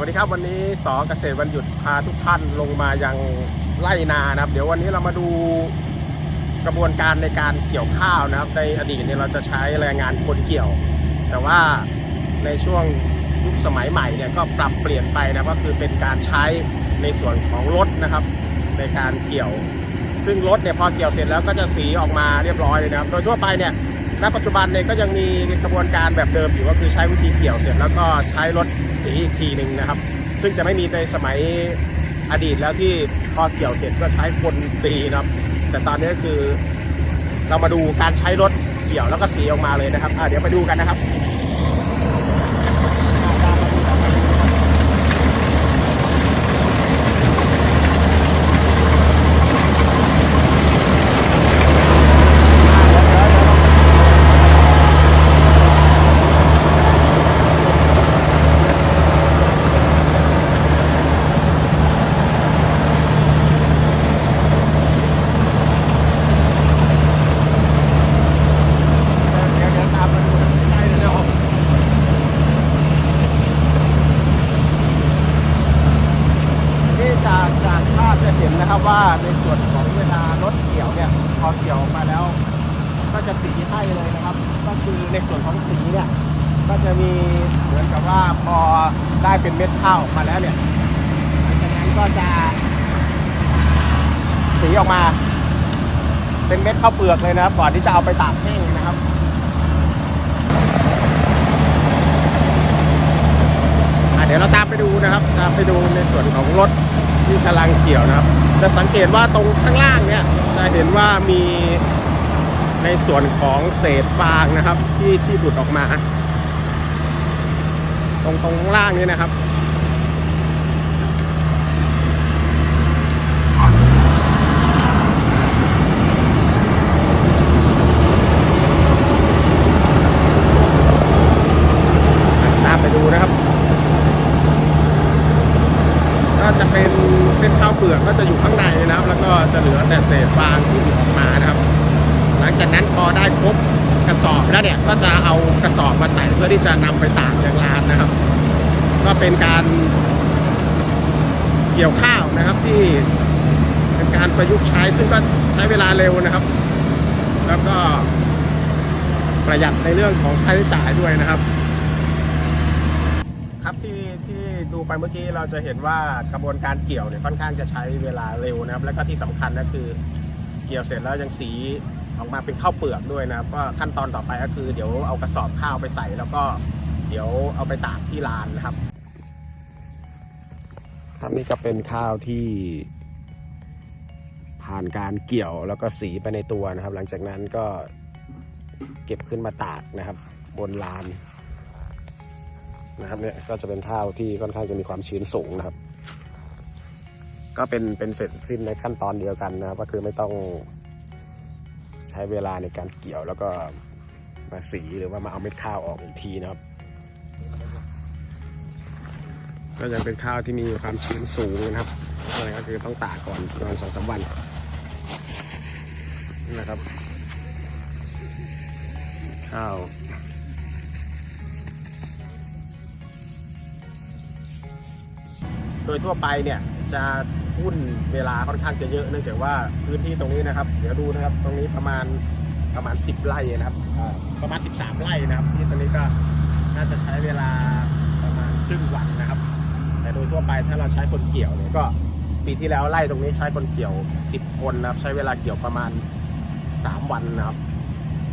วัสดีครับวันนี้สอเกษตรวันหยุดพาทุกท่านลงมายังไร่นานะครับ เดี๋ยววันนี้เรามาดูกระบวนการในการเกี่ยวข้าวนะครับ ในอดีตเนี่ยเราจะใช้แรงงานคนเกี่ยว แต่ว่าในช่วงยุคสมัยใหม่เนี่ยก็ปรับเปลี่ยนไปนะก็คือเป็นการใช้ในส่วนของรถนะครับ ในการเกี่ยว ซึ่งรถเนี่ยพอเกี่ยวเสร็จแล้วก็จะสีออกมาเรียบร้อยเลยนะครับ โดยทั่วไปเนี่ยณปัจจุบันเนี่ยก็ยังมีกระบวนการแบบเดิมอยู่ก็คือใช้วิธีเกี่ยวเสร็จแล้วก็ใช้รถ สีอีกทีหนึ่งนะครับ ซึ่งจะไม่มีในสมัยอดีตแล้วที่พอเกี่ยวเสร็จก็ใช้คนตีนะครับ แต่ตอนนี้ก็คือเรามาดูการใช้รถเกี่ยวแล้วก็สีออกมาเลยนะครับเดี๋ยวไปดูกันนะครับ เดี๋ยวเดี๋ยวตามมาดูใกล้ๆเร็วนี่ จากจากภาพจะเห็นนะครับว่าในส่วนของเวลารถเกี่ยวเนี่ยพอเกี่ยวมาแล้ว ก็จะสีให้เลยนะครับ ก็คือในส่วนของสีเนี่ยก็จะมีเหมือนกับว่าพอได้เป็นเม็ดข้าวออกมาแล้วเนี่ยหลังจากนั้นก็จะ สีออกมา เป็นเม็ดข้าวเปลือกเลยนะครับก่อนที่จะเอาไปตากแห้งนะครับเดี๋ยวเราตามไปดูนะครับ ตามไปดูในส่วนของรถ ที่กำลังเกี่ยวนะครับ จะสังเกตว่าตรงข้างล่างเนี่ยจะเห็นว่ามีในส่วนของเศษฟางนะครับ ที่ที่หลุดออกมา ตรงตรงข้างล่างนี้นะครับ ตามไปดูนะครับ ก็จะเป็น เปลือกก็จะอยู่ข้างในนะครับ แล้วก็จะเหลือแต่เศษฟางที่หลุดออกมานะครับ หลังจากนั้นพอได้ครบกระสอบแล้วเนี่ยก็จะเอากระสอบมาใส่เพื่อที่จะนำไปตากยังลานนะครับ ก็เป็นการเกี่ยวข้าวนะครับที่เป็นการประยุกต์ใช้ซึ่งก็ใช้เวลาเร็วนะครับ แล้วก็ประหยัดในเรื่องของค่าใช้จ่ายด้วยนะครับที่ที่ ดูไปเมื่อกี้เราจะเห็นว่ากระบวนการเกี่ยวเนี่ยค่อนข้างจะใช้เวลาเร็วนะครับ แล้วก็ที่สำคัญก็คือเกี่ยวเสร็จแล้วยังสีออกมาเป็นข้าวเปลือกด้วยนะครับก็ขั้นตอนต่อไปก็คือเดี๋ยวเอากระสอบข้าวไปใส่ แล้วก็เดี๋ยวเอาไปตากที่ลานนะครับครับนี่ก็เป็นข้าวที่ผ่านการเกี่ยวแล้วก็สีไปในตัวนะครับ หลังจากนั้นก็เก็บขึ้นมาตากนะครับ บนลาน นะครับเนี่ยก็จะเป็นข้าวที่ค่อนข้างจะมีความชื้นสูงนะครับ ก็เป็นเป็นเสร็จสิ้นในขั้นตอนเดียวกันนะครับ ก็คือไม่ต้องใช้เวลาในการเกี่ยวแล้วก็มาสีหรือว่ามาเอาเม็ดข้าวออกอีกทีนะครับ ก็ยังเป็นข้าวที่มีความชื้นสูงนะครับอะไรก็คือต้องตากก่อนประมาณสองสามวันนี่นะครับข้าว โดยทั่วไปเนี่ยจะหุ้นเวลาค่อนข้างจะเยอะเนื่องจากว่าพื้นที่ตรงนี้นะครับ เดี๋ยวดูนะครับตรงนี้ประมาณประมาณ 10 ไร่นะครับประมาณ 13 ไร่นะครับ ที่ตรงนี้ก็น่าจะใช้เวลาประมาณครึ่งวันนะครับ แต่โดยทั่วไปถ้าเราใช้คนเกี่ยวเนี่ยก็ปีที่แล้วไร่ตรงนี้ใช้คนเกี่ยว 10 คนนะครับ ใช้เวลาเกี่ยวประมาณ 3 วันนะครับ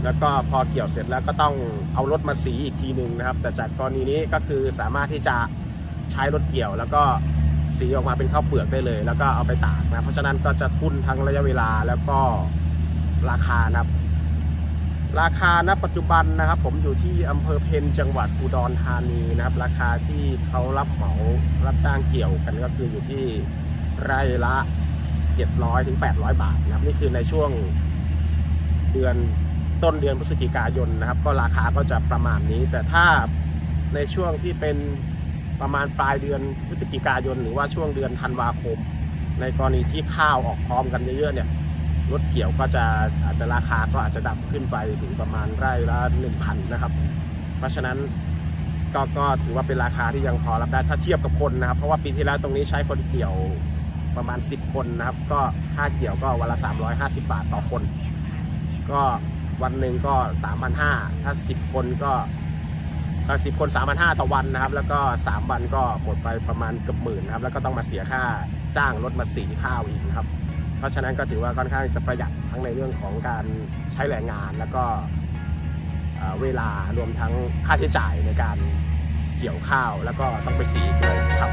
แล้วก็พอเกี่ยวเสร็จแล้วก็ต้องเอารถมาสีอีกทีหนึ่งนะครับ แต่จากกรณีนี้ก็คือสามารถที่จะ ใช้รถเกี่ยว แล้วก็สีออกมาเป็นข้าวเปลือกได้เลย แล้วก็เอาไปตากนะเพราะฉะนั้นก็จะทุนทั้งระยะเวลาแล้วก็ราคานะครับ ราคาณปัจจุบันนะครับ ผมอยู่ที่อำเภอเพนจังหวัดอุดรธานีนะครับ ราคาที่เขารับเหมารับจ้างเกี่ยวกันก็คืออยู่ที่ไร่ละ700ถึง800 บาทนะครับ นี่คือในช่วงเดือนต้นเดือนพฤศจิกายนนะครับ ก็ราคาก็จะประมาณนี้ แต่ถ้าในช่วงที่เป็น ประมาณปลายเดือนพฤศจิกายน หรือว่าช่วงเดือนธันวาคม ในกรณีที่ข้าวออกพร้อมกันเยอะๆเนี่ยรถเกี่ยวก็จะอาจจะราคาก็อาจจะดับขึ้นไปถึงประมาณไร่ละ1,000นะครับ เพราะฉะนั้นก็ก็ถือว่าเป็นราคาที่ยังพอรับได้ถ้าเทียบกับคนนะครับ เพราะว่าปีที่แล้วตรงนี้ใช้คนเกี่ยวประมาณ 10 คนนะครับ ก็ค่าเกี่ยวก็วันละ 350 บาทต่อคน ก็วันหนึ่งก็ 3,500ถ้า 10 คนก็ ถ้า10คน3,500ต่อวันนะครับ แล้วก็สามวันก็หมดไปประมาณเกือบหมื่นนะครับ แล้วก็ต้องมาเสียค่าจ้างรถมาสีข้าวอีกนะครับ เพราะฉะนั้นก็ถือว่าค่อนข้างจะประหยัดทั้งในเรื่องของการใช้แรงงานแล้วก็เวลารวมทั้งค่าใช้จ่ายในการเกี่ยวข้าวแล้วก็ต้องไปสีด้วยครับ